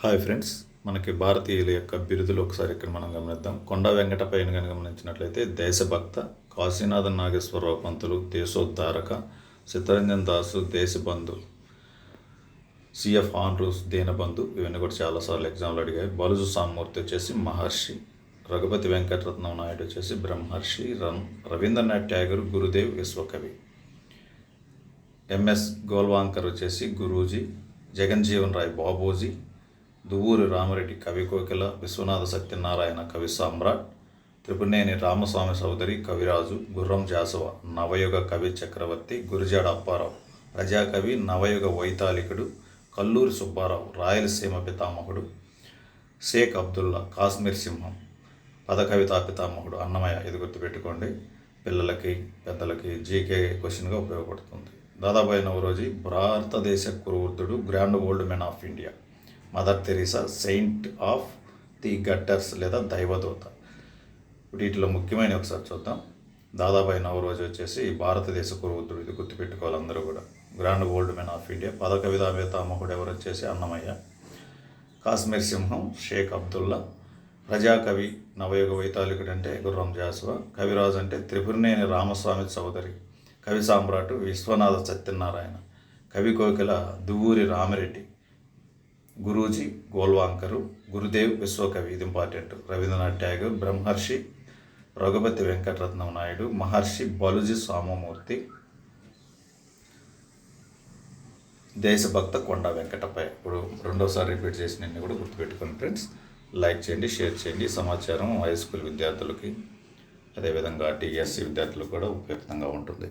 Hi friends మనకి భారతీయుల యొక్క బిరుదులు ఒకసారి ఇక్కడ మనం గమనిద్దాం. కొండ వెంకటపైన కనుక గమనించినట్లయితే దేశభక్త కాశీనాథన్ నాగేశ్వరరావు పంతులు దేశోద్ధారక చిత్తరంజన్ దాసు దేశబంధు సిఎఫ్ ఆన్రూస్ దీనబంధు ఇవన్నీ కూడా చాలాసార్లు ఎగ్జామ్లు అడిగాయి. బలుజు సామూర్తి వచ్చేసి మహర్షి రఘుపతి వెంకటరత్నం నాయుడు వచ్చేసి బ్రహ్మర్షి రన్ రవీంద్రనాథ్ ట్యాగర్ గురుదేవ్ విశ్వకవి. ఎంఎస్ గోల్వాంకర్ వచ్చేసి గురూజీ జగన్జీవన్ రాయ్ బాబూజీ దువ్వూరి రామరెడ్డి కవి కోకిల విశ్వనాథ సత్యనారాయణ కవి సామ్రాట్ త్రిపునేని రామస్వామి సోదరి కవిరాజు గుర్రం జాసవ నవయుగ కవి చక్రవర్తి గురిజాడ అప్పారావు ప్రజాకవి నవయుగ వైతాళికుడు కల్లూరి సుబ్బారావు రాయలసీమ పితామహుడు షేక్ అబ్దుల్లా కాశ్మీర్ సింహం పదకవితా పితామహుడు అన్నమయ్య ఇది గుర్తుపెట్టుకోండి. పిల్లలకి పెద్దలకి జీకే క్వశ్చన్గా ఉపయోగపడుతుంది. దాదాబాయి నవరోజీ భారతదేశ కురువృద్ధుడు grand old men of India. Mother Teresa saint of the gutters లేదా దైవదూత. వీటిలో ముఖ్యమైన ఒకసారి చూద్దాం. దాదాబాయి నవరోజు వచ్చేసి భారతదేశ కురువృద్ధుడు ఇది గుర్తుపెట్టుకోవాలి అందరూ కూడా. Grand old men of India. పదకవితా పితామహుడు ఎవరు వచ్చేసి అన్నమయ్య. కాశ్మీర్ సింహం షేక్ అబ్దుల్లా. ప్రజాకవి నవయుగ వైతాళికుడు అంటే గుర్రం జాసువ. కవిరాజు అంటే త్రిపురనేని రామస్వామి చౌదరి కవి సామ్రాట్ విశ్వనాథ సత్యనారాయణ. కవి కోకిల దువ్వూరి రామిరెడ్డి. గురూజీ గోల్వాంకరు గురుదేవ్ విశ్వకవి ఇది ఇంపార్టెంట్ రవీంద్రనాథ్ ట్యాగూర్ బ్రహ్మర్షి రఘుపతి వెంకటరత్నం నాయుడు మహర్షి బలుజీ సోమమూర్తి దేశభక్త కొండ వెంకటపై ఇప్పుడు రెండోసారి రిపీట్ చేసిన కూడా గుర్తుపెట్టుకోండి ఫ్రెండ్స్ లైక్ చేయండి షేర్ చేయండి. సమాచారం హై స్కూల్ విద్యార్థులకి అదేవిధంగా టీఎస్సీ విద్యార్థులకు కూడా ఉపయుక్తంగా ఉంటుంది.